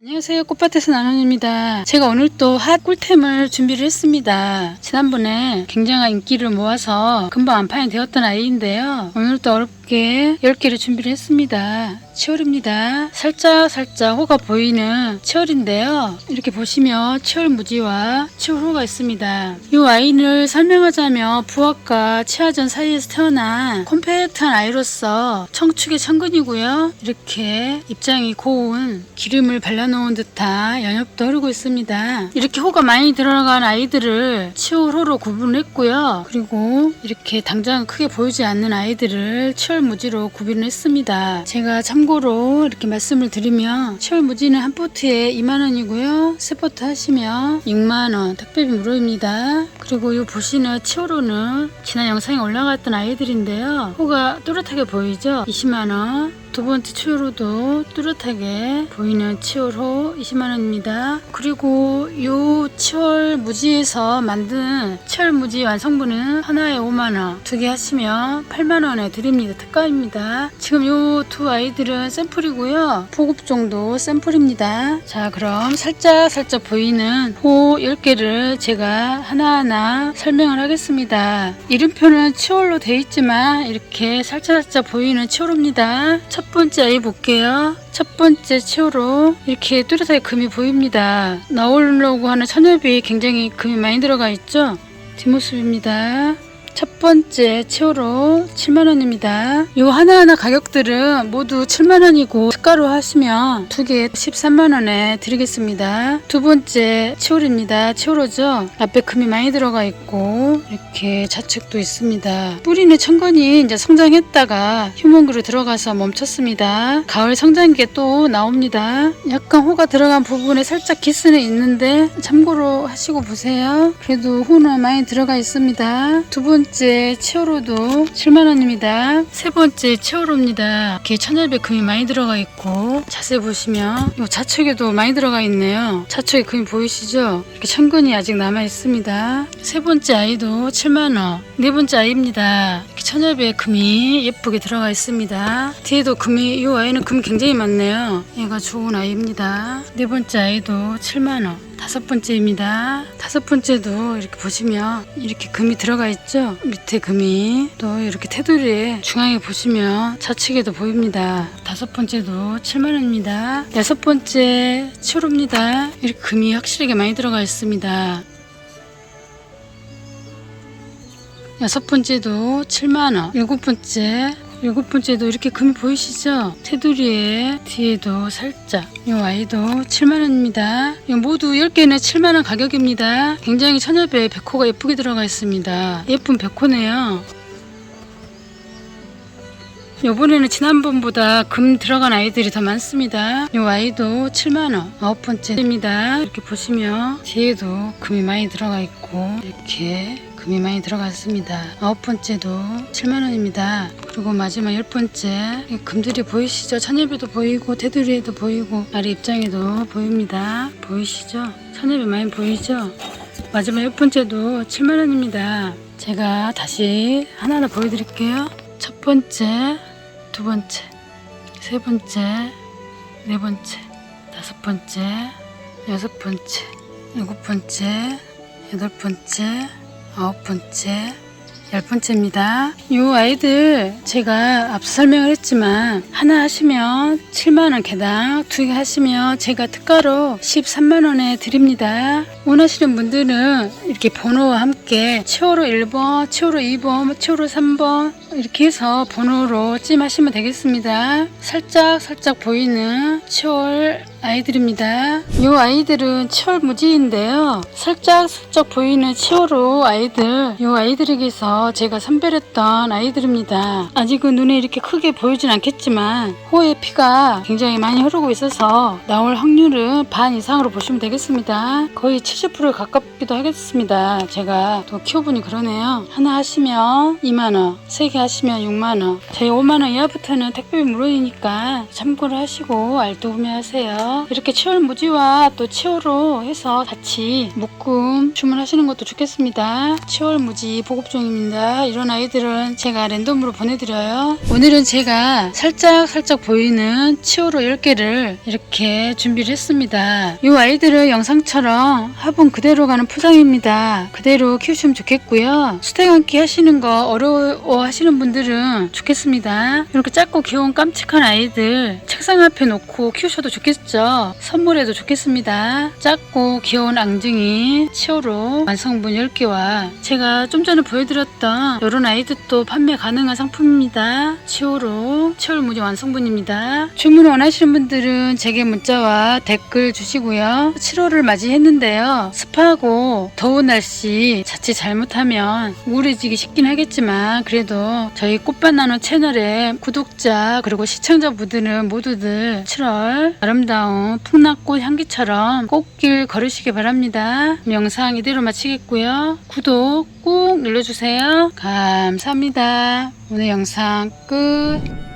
안녕하세요. 꽃밭에서 나눔입니다. 제가 오늘 또 핫 꿀템을 준비를 했습니다. 지난번에 굉장한 인기를 모아서 금방 안판이 되었던 아이인데요. 오늘 또 어렵게 10개를 준비를 했습니다. 치얼입니다. 살짝 살짝 호가 보이는 치얼인데요. 이렇게 보시면 치얼 무지와 치얼 호가 있습니다. 이 아이를 설명하자면 부엌과 치아전 사이에서 태어난 콤팩트한 아이로서 청축의 천근이고요. 이렇게 입장이 고운 기름을 발라놓은 듯한 연엽도 흐르고 있습니다. 이렇게 호가 많이 들어간 아이들을 치얼 호로 구분했고요. 그리고 이렇게 당장 크게 보이지 않는 아이들을 치얼 무지로 구분을 했습니다. 제가 참고로 이렇게 말씀을 드리면 치얼무지는 한 포트에 2만원이고요. 세 포트 하시면 6만원 택배비 무료입니다. 그리고 이 보시는 치얼호는 지난 영상에 올라갔던 아이들인데요. 호가 또렷하게 보이죠? 20만원. 두 번째 치오로도 뚜렷하게 보이는 치올호 20만원입니다. 그리고 이 치올 무지에서 만든 치올 무지 완성분은 하나에 5만원, 두 개 하시면 8만원에 드립니다. 특가입니다. 지금 이 두 아이들은 샘플이고요. 보급 정도 샘플입니다. 자, 그럼 살짝 살짝 보이는 호 10개를 제가 하나하나 설명을 하겠습니다. 이름표는 치올로 돼 있지만 이렇게 살짝 살짝 보이는 치올입니다. 첫 번째 아이 볼게요. 첫 번째 치오로 이렇게 뚜렷하게 금이 보입니다. 나오려고 하는 천엽이 굉장히 금이 많이 들어가 있죠. 뒷모습입니다. 첫 번째 치오로 7만원입니다. 이 하나하나 가격들은 모두 7만원이고 특가로 하시면 두 개 13만원에 드리겠습니다. 두 번째 치오리입니다. 치오로죠. 앞에 금이 많이 들어가 있고 이렇게 좌측도 있습니다. 뿌리는 천건이 이제 성장했다가 휴먼그로 들어가서 멈췄습니다. 가을 성장기에 또 나옵니다. 약간 호가 들어간 부분에 살짝 기스는 있는데 참고로 하시고 보세요. 그래도 호는 많이 들어가 있습니다. 두 번째 치오로도 7만원입니다. 세 번째 치오로입니다. 이렇게 천엽에 금이 많이 들어가 있고 자세히 보시면 이 좌측에도 많이 들어가 있네요. 좌측에 금이 보이시죠? 이렇게 천근이 아직 남아 있습니다. 세 번째 아이도 7만원. 네 번째 아이입니다. 이렇게 천엽에 금이 예쁘게 들어가 있습니다. 뒤에도 금이 이 아이는 금이 굉장히 많네요. 얘가 좋은 아이입니다. 네 번째 아이도 7만원. 다섯 번째입니다. 다섯 번째도 이렇게 보시면 이렇게 금이 들어가 있죠? 밑에 금이 또 이렇게 테두리에 중앙에 보시면 좌측에도 보입니다. 다섯 번째도 7만원입니다. 여섯 번째 치오로입니다. 이렇게 금이 확실하게 많이 들어가 있습니다. 여섯 번째도 7만원. 일곱 번째 일곱 번째도 이렇게 금이 보이시죠? 테두리에 뒤에도 살짝 이 아이도 7만원입니다. 이 모두 10개는 7만원 가격입니다. 굉장히 천엽에 백호가 예쁘게 들어가 있습니다. 예쁜 백호네요. 이번에는 지난번보다 금 들어간 아이들이 더 많습니다. 이 아이도 7만원, 아홉 번째입니다. 이렇게 보시면 뒤에도 금이 많이 들어가 있고 이렇게 금이 많이 들어가 있습니다. 아홉 번째도 7만원입니다. 그리고 마지막 열 번째 이 금들이 보이시죠? 천엽에도 보이고 테두리에도 보이고 아래 입장에도 보입니다. 보이시죠? 천엽이 많이 보이죠? 마지막 열 번째도 7만원입니다. 제가 다시 하나하나 보여드릴게요. 첫 번째, 두 번째, 세 번째, 네 번째, 다섯 번째, 여섯 번째, 일곱 번째, 여덟 번째, 아홉 번째, 열 번째입니다. 이 아이들 제가 앞서 설명을 했지만 하나 하시면 7만원 개당 두 개 하시면 제가 특가로 13만원에 드립니다. 원하시는 분들은 이렇게 번호와 함께 치오로 1번, 치오로 2번, 치오로 3번 이렇게 해서 번호로 찜하시면 되겠습니다. 살짝 살짝 보이는 치올 아이들입니다. 이 아이들은 치올 무지인데요. 살짝 살짝 보이는 치오로 아이들, 이 아이들에게서 제가 선별했던 아이들입니다. 아직은 눈에 이렇게 크게 보이진 않겠지만 호의 피가 굉장히 많이 흐르고 있어서 나올 확률은 반 이상으로 보시면 되겠습니다. 거의 70% 가깝기도 하겠습니다. 제가 또 키워보니 그러네요. 하나 하시면 2만원, 세 개 하시면 6만원. 저희 5만원 이하부터는 택배비 무료이니까 참고를 하시고 알도 구매하세요. 이렇게 치올 무지와 또 치오로 해서 같이 묶음 주문하시는 것도 좋겠습니다. 치올 무지 보급종입니다. 이런 아이들은 제가 랜덤으로 보내드려요. 오늘은 제가 살짝 살짝 보이는 치오로 10개를 이렇게 준비를 했습니다. 이 아이들은 영상처럼 화분 그대로 가는 포장입니다. 그대로 키우시면 좋겠고요. 수택 안기 하시는 거 어려워 하시는 분들은 좋겠습니다. 이렇게 작고 귀여운 깜찍한 아이들 책상 앞에 놓고 키우셔도 좋겠죠? 선물해도 좋겠습니다. 작고 귀여운 앙증이 치오로 완성분 10개와 제가 좀 전에 보여드렸던 이런 아이들도 판매 가능한 상품입니다. 치오로 치올 무지 완성분입니다. 주문 원하시는 분들은 제게 문자와 댓글 주시고요. 7월을 맞이했는데요 습하고 더운 날씨 자칫 잘못하면 우울해지기 쉽긴 하겠지만 그래도 저희 꽃밭 나눔 채널에 구독자 그리고 시청자분들은 모두들 7월 아름다운 풍락꽃 향기처럼 꽃길 걸으시기 바랍니다. 영상 이대로 마치겠고요. 구독 꾹 눌러주세요. 감사합니다. 오늘 영상 끝.